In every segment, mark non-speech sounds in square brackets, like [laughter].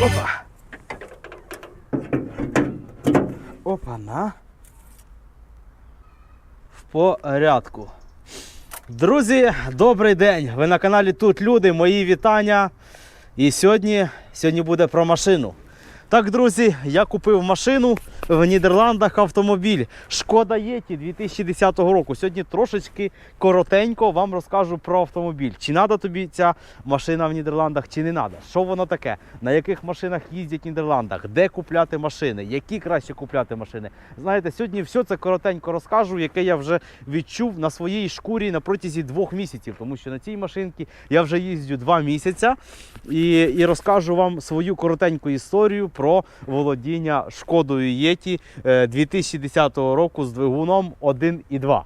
Опа. Опа-на. В порядку. Друзі, добрий день! Ви на каналі Тут Люди, мої вітання. І сьогодні, сьогодні буде про машину. Так, друзі, я купив машину в Нідерландах автомобіль. Шкода Єті 2010 року. Сьогодні трошечки коротенько вам розкажу про автомобіль. Чи треба тобі ця машина в Нідерландах, чи не треба? Що воно таке? На яких машинах їздять в Нідерландах? Де купляти машини? Які краще купляти машини? Знаєте, сьогодні все це коротенько розкажу, яке я вже відчув на своїй шкурі на протязі двох місяців. Тому що на цій машинці я вже їздю два місяці і, і розкажу вам свою коротеньку історію про володіння шкодою Єті е, 2010 року з двигуном 1.2.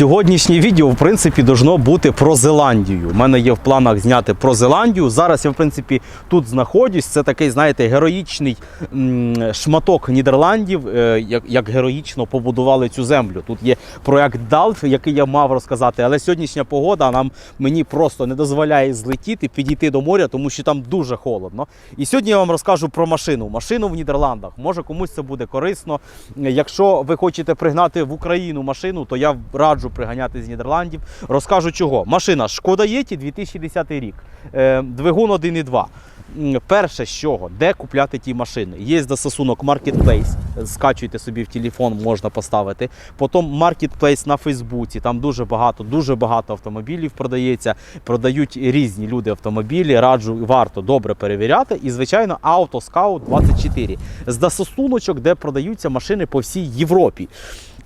Сьогоднішнє відео, в принципі, должно бути про Зеландію. У мене є в планах зняти про Зеландію. Зараз я, в принципі, тут знаходжусь. Це такий, знаєте, героїчний шматок Нідерландів, е, як, героїчно побудували цю землю. Тут є проект DALF, який я мав розказати, але сьогоднішня погода нам мені просто не дозволяє злетіти, підійти до моря, тому що там дуже холодно. І сьогодні я вам розкажу про машину. Машину в Нідерландах. Може комусь це буде корисно. Якщо ви хочете пригнати в Україну машину, то я раджу приганяти з Нідерландів. Розкажу чого. Машина Шкода Єті 2010 рік. Е, двигун 1.2. М, Перше з чого, де купляти ті машини? Є застосунок Marketplace, скачуйте собі в телефон, можна поставити. Потім Marketplace на Фейсбуці, там дуже багато, дуже багато автомобілів продається. Продають різні люди автомобілі. Раджу, варто добре перевіряти. І, звичайно, Autoscout 24 з застосуночок, де продаються машини по всій Європі.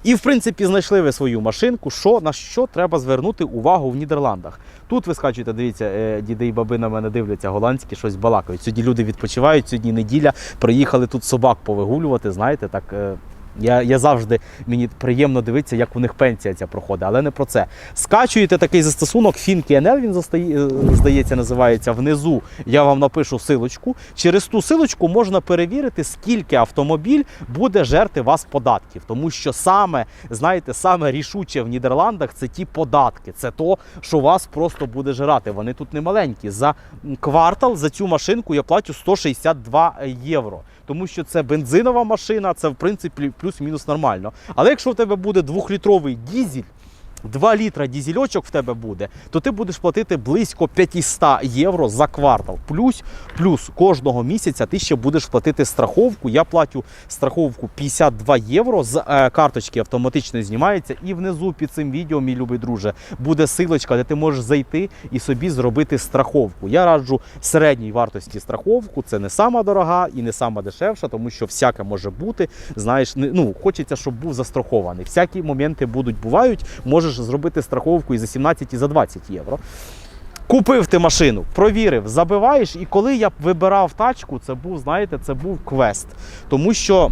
І, в принципі, знайшли ви свою машинку, що, на що треба звернути увагу в Нідерландах. Тут ви скачуєте, дивіться, е, діди і баби на мене дивляться, голландські щось балакають. Сьогодні люди відпочивають, сьогодні неділя. Приїхали тут собак повигулювати, знаєте, так. Я, я завжди мені приємно дивитися, як у них пенсія ця проходить, але не про це. Скачуєте такий застосунок FinKNL, він застає, е, здається, називається. Внизу я вам напишу силочку. Через ту силочку можна перевірити, скільки автомобіль буде жерти вас податків. Тому що саме, знаєте, саме рішуче в Нідерландах це ті податки. Це то, що вас просто буде жирати. Вони тут не маленькі. За квартал за цю машинку я платю 162 євро. Тому що це бензинова машина, це в принципі плюс-мінус нормально. Але якщо в тебе буде двохлітровий дізель, 2 літра дізельочок в тебе буде, то ти будеш платити близько 500 євро за квартал. Плюс, плюс кожного місяця ти ще будеш платити страховку. Я платю страховку 52 євро з е, карточки автоматично знімається. І внизу під цим відео, мій любий друже, буде силочка, де ти можеш зайти і собі зробити страховку. Я раджу середній вартості страховку. Це не сама дорога і не сама дешевша, тому що всяке може бути. Знаєш, ну хочеться, щоб був застрахований. Всякі моменти будуть бувають. Можеш зробити страховку і за 17, і за 20 євро. Купив ти машину, провірив, забиваєш. І коли я вибирав тачку, це був, знаєте, це був квест. Тому що.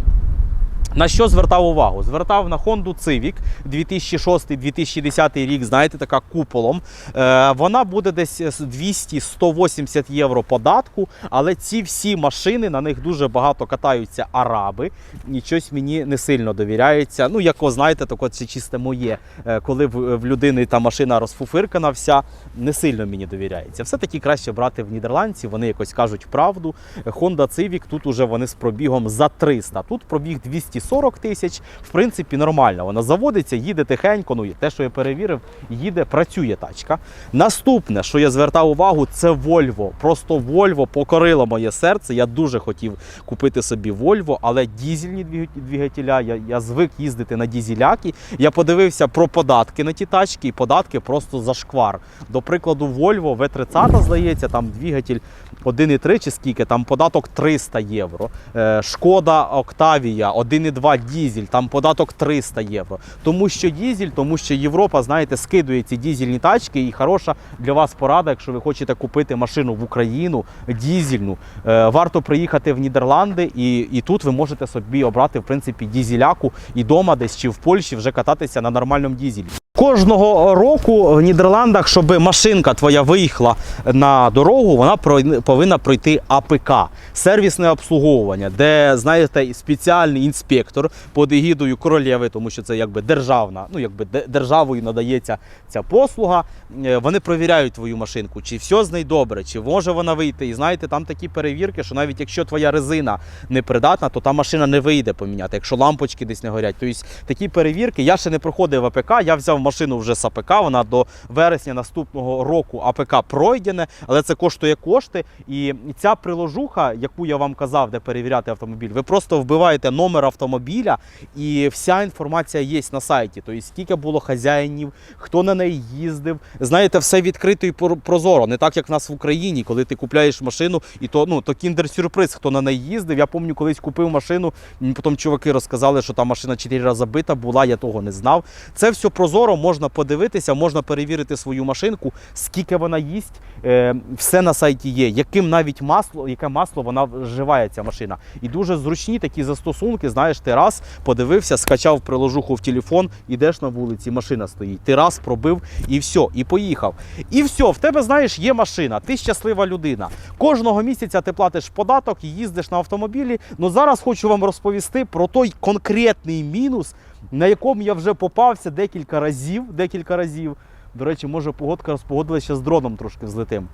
На що звертав увагу? Звертав на Honda Civic 2006-2010 рік, знаєте, така куполом. Е, вона буде десь 200-180 євро податку, але ці всі машини, на них дуже багато катаються араби. І щось мені не сильно довіряється. Ну, як ви знаєте, так от це чисте моє. Е, коли в, людини та машина розфуфиркана вся, не сильно мені довіряється. Все-таки краще брати в Нідерландці, вони якось кажуть правду. Honda Civic тут уже вони з пробігом за 300. Тут пробіг 240 тисяч. В принципі, нормально. Вона заводиться, їде тихенько. Ну, те, що я перевірив, їде, працює тачка. Наступне, що я звертав увагу, це Volvo. Просто Volvo покорило моє серце. Я дуже хотів купити собі Volvo, але дізельні двиг- двигателя, я, я звик їздити на дізеляки. Я подивився про податки на ті тачки, і податки просто зашквар. До прикладу, Volvo V30, здається, там двигатель 1,3 чи скільки, там податок 300 євро. Е, Шкода Octavia 1,2 дізель, там податок 300 євро. Тому що дізель, тому що Європа, знаєте, скидує ці дізельні тачки, і хороша для вас порада, якщо ви хочете купити машину в Україну дізельну. Е, Варто приїхати в Нідерланди, і, і тут ви можете собі обрати в принципі дізеляку і дома десь чи в Польщі вже кататися на нормальному дізелі. Кожного року в Нідерландах, щоб машинка твоя виїхала на дорогу, вона пройне- повинна пройти АПК сервісне обслуговування, де знаєте спеціальний інспектор під егідою королєви, тому що це якби державна, ну якби державою надається ця послуга. Е, Вони перевіряють твою машинку, чи все з нею добре, чи може вона вийти. І знаєте, там такі перевірки, що навіть якщо твоя резина непридатна, то та машина не вийде поміняти, якщо лампочки десь не горять. Тобто такі перевірки. Я ще не проходив АПК, я взяв машину вже з АПК, вона до вересня наступного року АПК пройдене, але це коштує кошти. І ця приложуха, яку я вам казав, де перевіряти автомобіль, ви просто вбиваєте номер автомобіля, і вся інформація є на сайті. Тобто, скільки було хазяїнів, хто на неї їздив. Знаєте, все відкрито і прозоро. Не так, як в нас в Україні, коли ти купляєш машину, і то ну то кіндер-сюрприз, хто на неї їздив. Я пам'ятаю, колись купив машину. мені Потім чуваки розказали, що та машина 4 рази бита була, я того не знав. Це все прозоро, можна подивитися, можна перевірити свою машинку, скільки вона їсть. Е, все на сайті є, яким навіть масло, яке масло вона вживає ця машина. І дуже зручні такі застосунки. Знаєш, ти раз подивився, скачав приложуху в телефон, ідеш на вулиці, машина стоїть. Ти раз пробив і все, і поїхав. І все, в тебе знаєш, є машина, ти щаслива людина. Кожного місяця ти платиш податок їздиш на автомобілі. Ну зараз хочу вам розповісти про той конкретний мінус, на якому я вже попався декілька разів. Декілька разів. До речі, може погодка розпогодилася з дроном трошки злетим.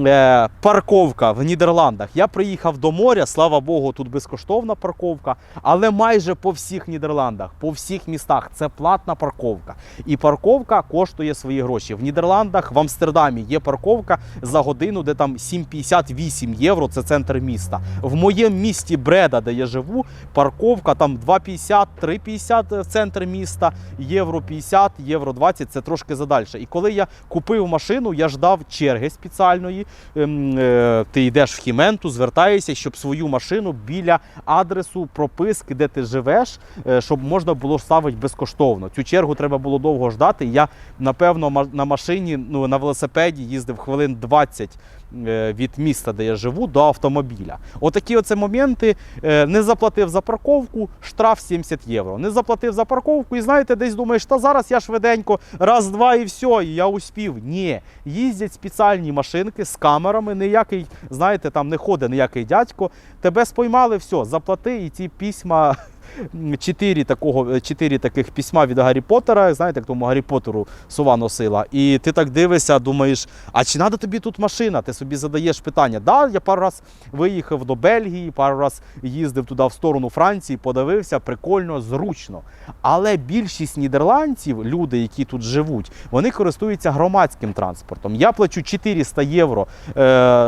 Е, парковка в Нідерландах. Я приїхав до моря, слава Богу, тут безкоштовна парковка, але майже по всіх Нідерландах, по всіх містах це платна парковка. І парковка коштує свої гроші. В Нідерландах, в Амстердамі є парковка за годину, де там 7,58 євро, це центр міста. В моєму місті Бреда, де я живу, парковка там 2,50, 3,50 в центр міста, євро 50, євро 20, це трошки задальше. І коли я купив машину, я ждав черги спеціальної. Ем, е, Ти йдеш в Хіменту, звертаєшся, щоб свою машину біля адресу прописки, де ти живеш, е, щоб можна було ставити безкоштовно. Цю чергу треба було довго ждати. Я, напевно, на машині, ну, на велосипеді їздив хвилин 20 е, від міста, де я живу, до автомобіля. Отакі оце моменти. Е, Не заплатив за парковку, штраф 70 євро. Не заплатив за парковку, і знаєте, десь думаєш, та зараз я швиденько, раз, два і все, і я успів. Ні, їздять спеціальні машинки з камерами, ніякий, знаєте, там не ходить ніякий дядько. Тебе споймали, все, заплати, і ці письма. Чотири такого, чотири таких письма від Гаррі Поттера, знаєте, як тому Гаррі Поттеру сова носила. І ти так дивишся, думаєш, а чи треба тобі тут машина? Ти собі задаєш питання. Да, я пару раз виїхав до Бельгії, пару раз їздив туди в сторону Франції, подивився, прикольно, зручно. Але більшість нідерландців, люди, які тут живуть, вони користуються громадським транспортом. Я плачу 400 євро е,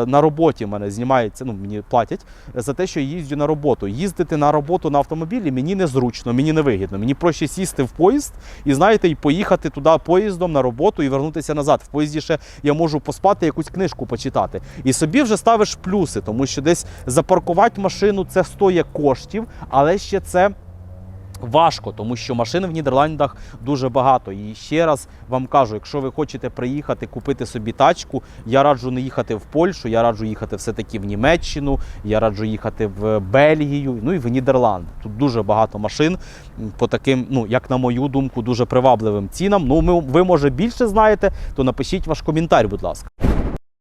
на роботі. Мене знімається, ну мені платять за те, що я їздю на роботу. Їздити на роботу на автомобілі мені незручно, мені не вигідно. Мені проще сісти в поїзд і знаєте, і поїхати туди поїздом на роботу і вернутися назад. В поїзді ще я можу поспати, якусь книжку почитати. І собі вже ставиш плюси, тому що десь запаркувати машину це стоїть коштів, але ще це. Важко, тому що машин в Нідерландах дуже багато. І ще раз вам кажу, якщо ви хочете приїхати купити собі тачку, я раджу не їхати в Польщу, я раджу їхати все-таки в Німеччину, я раджу їхати в Бельгію, ну і в Нідерланди. Тут дуже багато машин по таким, ну як на мою думку, дуже привабливим цінам. Ну, ви може більше знаєте, то напишіть ваш коментар, будь ласка.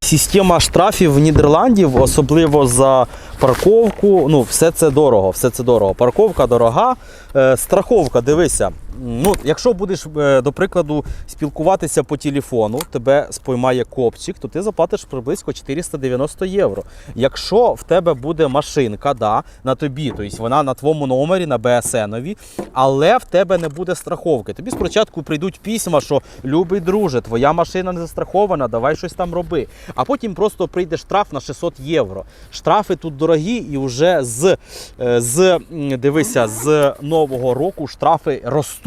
Система штрафів в Нідерландів, особливо за парковку. Ну, все це дорого. Все це дорого. Парковка дорога. Е, страховка, дивися. Ну, якщо будеш, е, до прикладу, спілкуватися по телефону, тебе споймає копчик, то ти заплатиш приблизно 490 євро. Якщо в тебе буде машинка, да, на тобі, тобто вона на твоєму номері, на БСНові, але в тебе не буде страховки. Тобі спочатку прийдуть письма, що любий друже, твоя машина не застрахована, давай щось там роби. А потім просто прийде штраф на 600 євро. Штрафи тут дорогі, і вже з, е, з дивися, з нового року штрафи ростуть.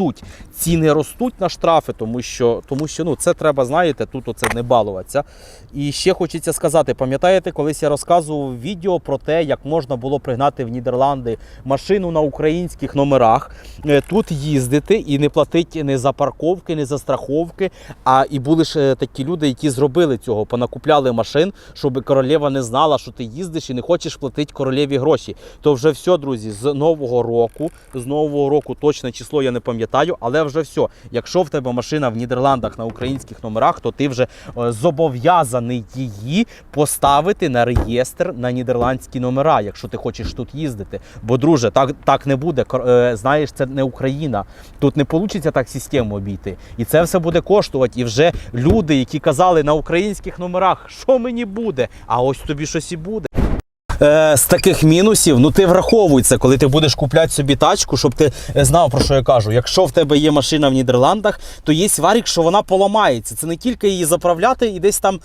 Ціни ростуть на штрафи, тому що, тому що ну, це треба, знаєте, тут оце не балуватися. І ще хочеться сказати, пам'ятаєте, колись я розказував відео про те, як можна було пригнати в Нідерланди машину на українських номерах, е, тут їздити і не платити не за парковки, не за страховки. А і були ж е, такі люди, які зробили цього, понакупляли машин, щоб королева не знала, що ти їздиш і не хочеш платити королеві гроші. То вже все, друзі, з нового року, з нового року точне число я не пам'ятаю, але вже все. Якщо в тебе машина в Нідерландах на українських номерах, то ти вже е, зобов'язаний її поставити на реєстр на нідерландські номера, якщо ти хочеш тут їздити. Бо, друже, так, так не буде. Е, Знаєш, це не Україна. Тут не вийде так систему обійти. І це все буде коштувати. І вже люди, які казали на українських номерах, що мені буде, а ось тобі щось і буде. Е, з таких мінусів, ну ти враховуй це, коли ти будеш купляти собі тачку, щоб ти е, знав про що я кажу. Якщо в тебе є машина в Нідерландах, то є варік, що вона поламається. Це не тільки її заправляти і десь там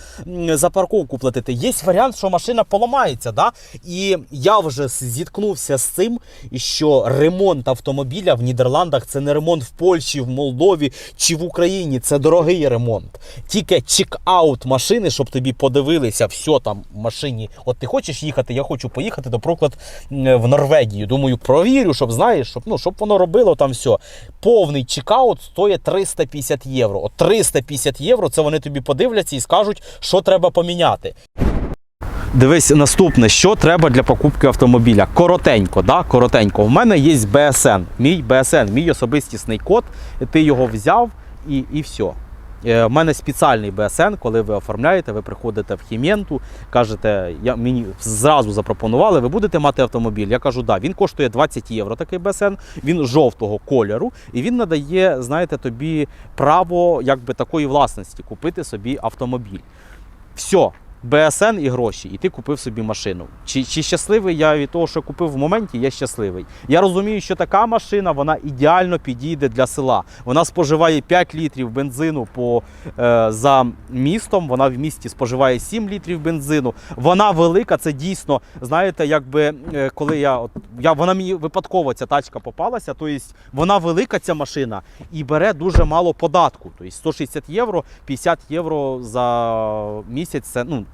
за парковку платити. Є варіант, що машина поламається. Да? І я вже зіткнувся з цим, що ремонт автомобіля в Нідерландах це не ремонт в Польщі, в Молдові чи в Україні. Це дорогий ремонт. Тільки чек-аут машини, щоб тобі подивилися, все там в машині. От ти хочеш їхати, я хочу поїхати, наприклад, в Норвегію. Думаю, провірю, щоб знаєш, щоб, ну, щоб воно робило там все. Повний чекаут стоїть 350 євро. От 350 євро це вони тобі подивляться і скажуть, що треба поміняти. Дивись, наступне, що треба для покупки автомобіля. Коротенько, да? коротенько. В мене є БСН. Мій БСН, мій особистісний код. Ти його взяв і, і все. У мене спеціальний БСН, коли ви оформляєте, ви приходите в Хіменту, кажете, я, мені зразу запропонували, ви будете мати автомобіль. Я кажу, да, він коштує 20 євро, такий БСН, він жовтого кольору, і він надає, знаєте, тобі право якби такої власності купити собі автомобіль. Все. БСН і гроші, і ти купив собі машину. Чи, чи щасливий я від того, що купив в моменті, я щасливий. Я розумію, що така машина вона ідеально підійде для села. Вона споживає 5 літрів бензину по, е, за містом. Вона в місті споживає 7 літрів бензину. Вона велика. Це дійсно, знаєте, якби е, коли я от я вона мені випадково ця тачка попалася. Тобто вона велика ця машина і бере дуже мало податку. Тобто 160 євро, 50 євро за місяць. Це ну.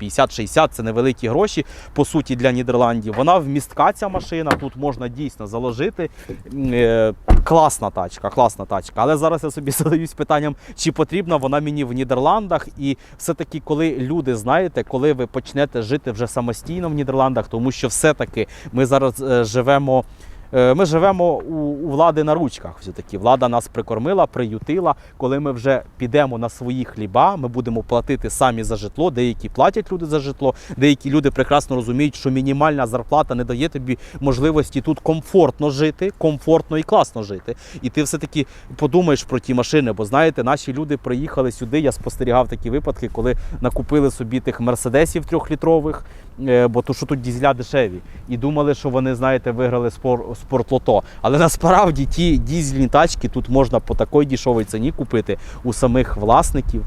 50-60 це невеликі гроші, по суті, для Нідерландів. Вона вмістка ця машина, тут можна дійсно заложити. Е, класна тачка, класна тачка. Але зараз я собі [laughs] задаюсь питанням, чи потрібна вона мені в Нідерландах. І все-таки, коли люди знаєте, коли ви почнете жити вже самостійно в Нідерландах, тому що все-таки ми зараз е, живемо. Е, Ми живемо у, влади на ручках. Все-таки влада нас прикормила, приютила. Коли ми вже підемо на свої хліба, ми будемо платити самі за житло. Деякі платять люди за житло, деякі люди прекрасно розуміють, що мінімальна зарплата не дає тобі можливості тут комфортно жити, комфортно і класно жити. І ти все-таки подумаєш про ті машини, бо знаєте, наші люди приїхали сюди. Я спостерігав такі випадки, коли накупили собі тих мерседесів трьохлітрових, е, бо то що тут дізеля дешеві, і думали, що вони, знаєте, виграли спор, спортлото. Але насправді ті дізельні тачки тут можна по такій дешевій ціні купити у самих власників.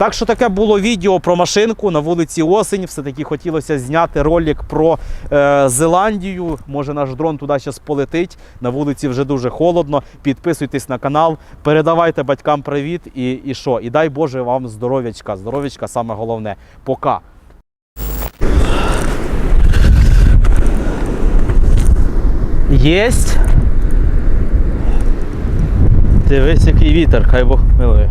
Так що таке було відео про машинку на вулиці Осень. Все-таки хотілося зняти ролик про е, Зеландію. Може наш дрон туди зараз полетить. На вулиці вже дуже холодно. Підписуйтесь на канал, передавайте батькам привіт і, і що. І дай Боже вам здоров'ячка. Здоров'ячка саме головне. Пока. Єсть. Дивись, який вітер, хай Бог милує.